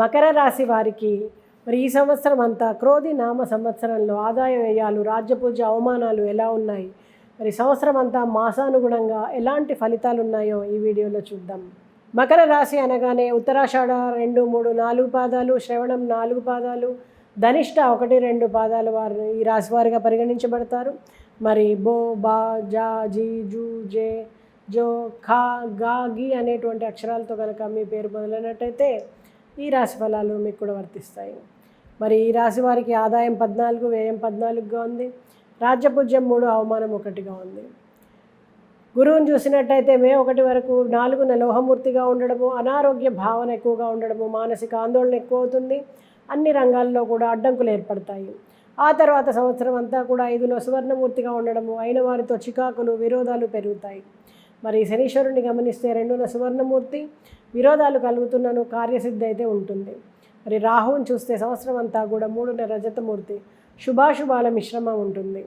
మకర రాశి వారికి మరి ఈ సంవత్సరం అంతా క్రోధి నామ సంవత్సరంలో ఆదాయ వ్యయాలు రాజ్యపూజ అవమానాలు ఎలా ఉన్నాయి? మరి సంవత్సరం అంతా మాసానుగుణంగా ఎలాంటి ఫలితాలు ఉన్నాయో ఈ వీడియోలో చూద్దాం. మకర రాశి అనగానే ఉత్తరాషాఢ రెండు మూడు నాలుగు పాదాలు శ్రవణం నాలుగు పాదాలు ధనిష్ట ఒకటి రెండు పాదాలు వారు ఈ రాశి వారిగా పరిగణించబడతారు. మరి బో బా జా జీ జూ జే జో ఖా గా గి అనేటువంటి అక్షరాలతో కనుక మీ పేరు మొదలైనట్టయితే ఈ రాశి ఫలాలు మీకు కూడా వర్తిస్తాయి. మరి ఈ రాశి వారికి ఆదాయం పద్నాలుగు వ్యయం పద్నాలుగుగా ఉంది. రాజ్యపూజ్యం మూడు అవమానం ఒకటిగా ఉంది. గురువుని చూసినట్టయితే మే ఒకటి వరకు నాలుగున లోహమూర్తిగా ఉండడము అనారోగ్య భావన ఎక్కువగా ఉండడము మానసిక ఆందోళన ఎక్కువ అవుతుంది. అన్ని రంగాల్లో కూడా అడ్డంకులు ఏర్పడతాయి. ఆ తర్వాత సంవత్సరం అంతా కూడా ఐదులో సువర్ణమూర్తిగా ఉండడము అయిన వారితో చికాకులు విరోధాలు పెరుగుతాయి. మరి శనీశ్వరుని గమనిస్తే రెండున సువర్ణమూర్తి విరోధాలు కలుగుతున్నను కార్యసిద్ధి అయితే ఉంటుంది. మరి రాహువుని చూస్తే సంవత్సరం అంతా కూడా మూడున్న రజతమూర్తి శుభాశుభాల మిశ్రమం ఉంటుంది.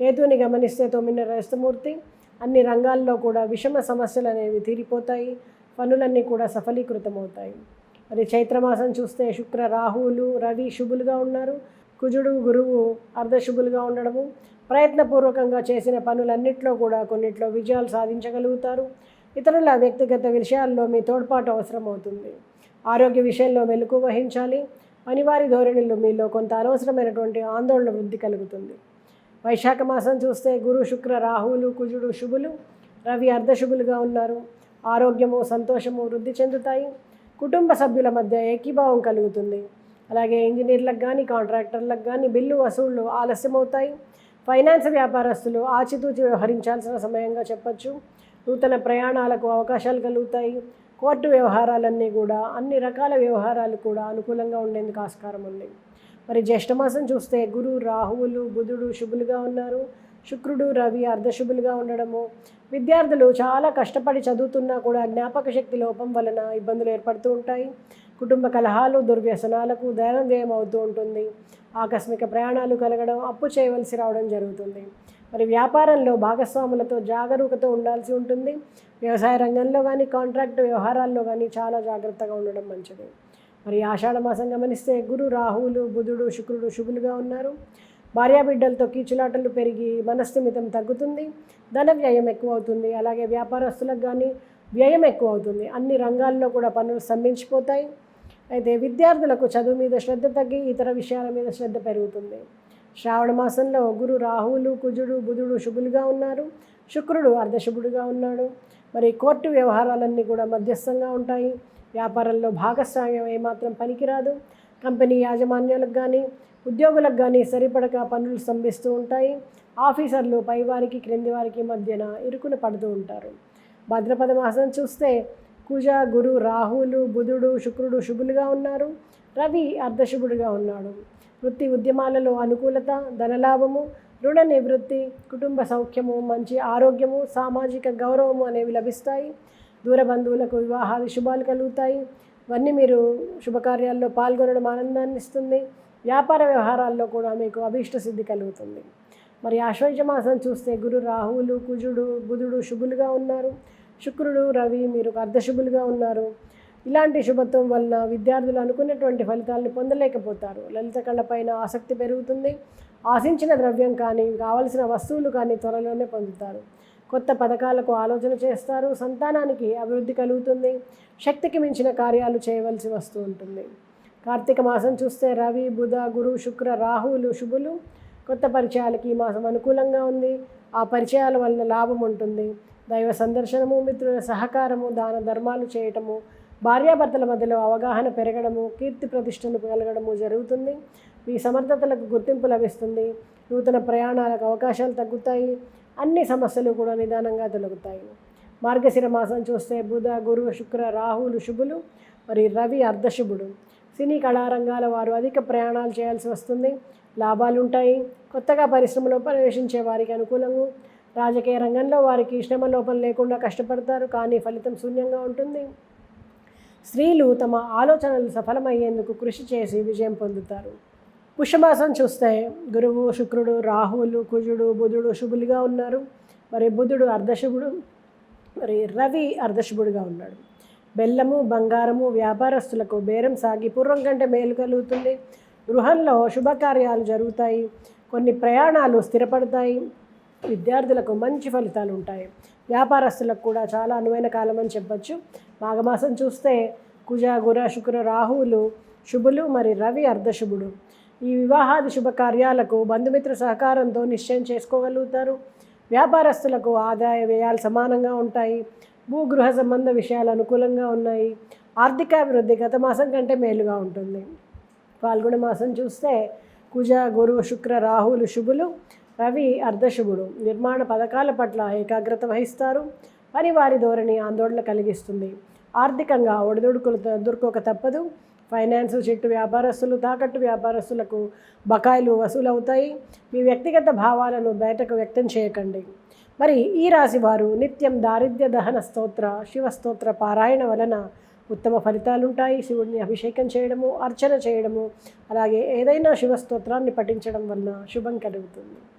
కేతువుని గమనిస్తే తొమ్మిదిన రజతమూర్తి అన్ని రంగాల్లో కూడా విషమ సమస్యలు అనేవి తీరిపోతాయి. పనులన్నీ కూడా సఫలీకృతమవుతాయి. మరి చైత్రమాసం చూస్తే శుక్ర రాహువులు రవి శుభులుగా ఉన్నారు. కుజుడు గురువు అర్ధశుభులుగా ఉండడము ప్రయత్నపూర్వకంగా చేసిన పనులన్నింటిలో కూడా కొన్నిట్లో విజయాలు సాధించగలుగుతారు. ఇతరుల వ్యక్తిగత విషయాల్లో మీ తోడ్పాటు అవసరమవుతుంది. ఆరోగ్య విషయంలో మెలకు వహించాలి. పనివారి ధోరణులు మీలో కొంత అనవసరమైనటువంటి ఆందోళన వృద్ధి కలుగుతుంది. వైశాఖ మాసం చూస్తే గురు శుక్ర రాహువులు కుజుడు శుభులు రవి అర్ధశుభులుగా ఉన్నారు. ఆరోగ్యము సంతోషము వృద్ధి చెందుతాయి. కుటుంబ సభ్యుల మధ్య ఏకీభావం కలుగుతుంది. అలాగే ఇంజనీర్లకు కానీ కాంట్రాక్టర్లకు కానీ బిల్లు వసూళ్ళు ఆలస్యమవుతాయి. ఫైనాన్స్ వ్యాపారస్తులు ఆచితూచి వ్యవహరించాల్సిన సమయంగా చెప్పచ్చు. నూతన ప్రయాణాలకు అవకాశాలు కలుగుతాయి. కోర్టు వ్యవహారాలన్నీ కూడా అన్ని రకాల వ్యవహారాలు కూడా అనుకూలంగా ఉండేందుకు ఆస్కారం ఉంది. మరి జ్యేష్ఠమాసం చూస్తే గురు రాహువులు బుధుడు శుభులుగా ఉన్నారు. శుక్రుడు రవి అర్ధశుభులుగా ఉండడము. విద్యార్థులు చాలా కష్టపడి చదువుతున్నా కూడా జ్ఞాపక శక్తి లోపం వలన ఇబ్బందులు ఏర్పడుతూ ఉంటాయి. కుటుంబ కలహాలు దుర్వ్యసనాలకు దైనం వ్యయం అవుతూ ఉంటుంది. ఆకస్మిక ప్రయాణాలు కలగడం అప్పు చేయవలసి రావడం జరుగుతుంది. మరి వ్యాపారంలో భాగస్వాములతో జాగరూకత ఉండాల్సి ఉంటుంది. వ్యవసాయ రంగంలో కానీ కాంట్రాక్ట్ వ్యవహారాల్లో కానీ చాలా జాగ్రత్తగా ఉండడం మంచిది. మరి ఆషాఢ మాసం గమనిస్తే గురు రాహువులు బుధుడు శుక్రుడు శుభులుగా ఉన్నారు. భార్యాబిడ్డలతో కీచులాటలు పెరిగి మనస్థిమితం తగ్గుతుంది. ధన వ్యయం ఎక్కువ అవుతుంది. అలాగే వ్యాపారస్తులకు కానీ వ్యయం ఎక్కువ అవుతుంది. అన్ని రంగాల్లో కూడా పనులు స్తంభించిపోతాయి. అయితే విద్యార్థులకు చదువు మీద శ్రద్ధ తగ్గి ఇతర విషయాల మీద శ్రద్ధ పెరుగుతుంది. శ్రావణ మాసంలో గురు రాహువులు కుజుడు బుధుడు శుభులుగా ఉన్నారు. శుక్రుడు అర్ధశుభుడుగా ఉన్నాడు. మరి కోర్టు వ్యవహారాలన్నీ కూడా మధ్యస్థంగా ఉంటాయి. వ్యాపారంలో భాగస్వామ్యం ఏమాత్రం పనికిరాదు. కంపెనీ యాజమాన్యాలకు కానీ ఉద్యోగులకు కానీ సరిపడక పనులు స్తంభిస్తూ ఉంటాయి. ఆఫీసర్లు పైవారికి క్రింది వారికి మధ్యన ఇరుకున పడుతూ ఉంటారు. భద్రపద మాసం చూస్తే కుజ గురు రాహువులు బుధుడు శుక్రుడు శుభులుగా ఉన్నారు. రవి అర్ధశుభుడుగా ఉన్నాడు. వృత్తి ఉద్యమాలలో అనుకూలత ధనలాభము రుణ నివృత్తి కుటుంబ సౌఖ్యము మంచి ఆరోగ్యము సామాజిక గౌరవము అనేవి లభిస్తాయి. దూర బంధువులకు వివాహాలు శుభాలు కలుగుతాయి. ఇవన్నీ మీరు శుభకార్యాల్లో పాల్గొనడం ఆనందాన్ని ఇస్తుంది. వ్యాపార వ్యవహారాల్లో కూడా మీకు అభీష్ట సిద్ధి కలుగుతుంది. మరి ఆశ్వయుజ మాసం చూస్తే గురు రాహువులు కుజుడు బుధుడు శుభులుగా ఉన్నారు. శుక్రుడు రవి మీరు అర్ధశుభులుగా ఉన్నారు. ఇలాంటి శుభత్వం వలన విద్యార్థులు అనుకున్నటువంటి ఫలితాలను పొందలేకపోతారు. లలిత కళపైన ఆసక్తి పెరుగుతుంది. ఆశించిన ద్రవ్యం కానీ కావలసిన వస్తువులు కానీ త్వరలోనే పొందుతారు. కొత్త పథకాలకు ఆలోచన చేస్తారు. సంతానానికి అభివృద్ధి కలుగుతుంది. శక్తికి మించిన కార్యాలు చేయవలసి వస్తూ ఉంటుంది. కార్తీక మాసం చూస్తే రవి బుధ గురు శుక్ర రాహువులు శుభులు. కొత్త పరిచయాలకి ఈ మాసం అనుకూలంగా ఉంది. ఆ పరిచయాల వలన లాభం ఉంటుంది. దైవ సందర్శనము మిత్రుల సహకారము దాన ధర్మాలు చేయటము భార్యాభర్తల మధ్యలో అవగాహన పెరగడము కీర్తి ప్రతిష్టలు కలగడము జరుగుతుంది. మీ సమర్థతలకు గుర్తింపు లభిస్తుంది. నూతన ప్రయాణాలకు అవకాశాలు తగ్గుతాయి. అన్ని సమస్యలు కూడా నిదానంగా తొలగుతాయి. మార్గశిర మాసం చూస్తే బుధ గురు శుక్ర రాహులు శుభులు మరి రవి అర్ధశుభుడు సినీ కళారంగాల వారు అధిక ప్రయాణాలు చేయాల్సి వస్తుంది. లాభాలు ఉంటాయి కొత్తగా పరిశ్రమలో ప్రవేశించే వారికి అనుకూలము. రాజకీయ రంగంలో వారికి శ్రమ లోపం లేకుండా కష్టపడతారు కానీ ఫలితం శూన్యంగా ఉంటుంది. స్త్రీలు తమ ఆలోచనలు సఫలమయ్యేందుకు కృషి చేసి విజయం పొందుతారు. పుష్యమాసం చూస్తే గురువు శుక్రుడు రాహువులు కుజుడు బుధుడు శుభులుగా ఉన్నారు. మరి బుధుడు అర్ధశుభుడు మరి రవి అర్ధశుభుడుగా ఉన్నాడు. బెల్లము బంగారము వ్యాపారస్తులకు బేరం సాగి పూర్వం కంటే మేలు కలుగుతుంది. గృహంలో శుభకార్యాలు జరుగుతాయి. కొన్ని ప్రయాణాలు స్థిరపడతాయి. విద్యార్థులకు మంచి ఫలితాలు ఉంటాయి. వ్యాపారస్తులకు కూడా చాలా అనువైన కాలం అని చెప్పచ్చు. మాఘమాసం చూస్తే కుజ గుర శుక్ర రాహువులు శుభులు మరి రవి అర్ధశుభుడు ఈ వివాహాది శుభకార్యాలకు బంధుమిత్ర సహకారంతో నిశ్చయం చేసుకోగలుగుతారు. వ్యాపారస్తులకు ఆదాయ వ్యయాలు సమానంగా ఉంటాయి. భూగృహ సంబంధ విషయాలు అనుకూలంగా ఉన్నాయి. ఆర్థికాభివృద్ధి గత మాసం కంటే మేలుగా ఉంటుంది. పాల్గొన మాసం చూస్తే కుజ గురు శుక్ర రాహువులు శుభులు. రవి అర్ధశుభుడు. నిర్మాణ పథకాల పట్ల ఏకాగ్రత వహిస్తారు. పని వారి ధోరణి ఆందోళన కలిగిస్తుంది. ఆర్థికంగా ఒడిదుడుకులు ఎదుర్కోక తప్పదు. ఫైనాన్స్ చెట్టు వ్యాపారస్తులు తాకట్టు వ్యాపారస్తులకు బకాయిలు వసూలవుతాయి. మీ వ్యక్తిగత భావాలను బయటకు వ్యక్తం చేయకండి. మరి ఈ రాశి వారు నిత్యం దారిద్ర్య దహన స్తోత్ర శివస్తోత్ర పారాయణ వలన ఉత్తమ ఫలితాలు ఉంటాయి శివుడిని అభిషేకం చేయడము అర్చన చేయడము అలాగే ఏదైనా శివస్తోత్రాన్ని పఠించడం వలన శుభం కలుగుతుంది.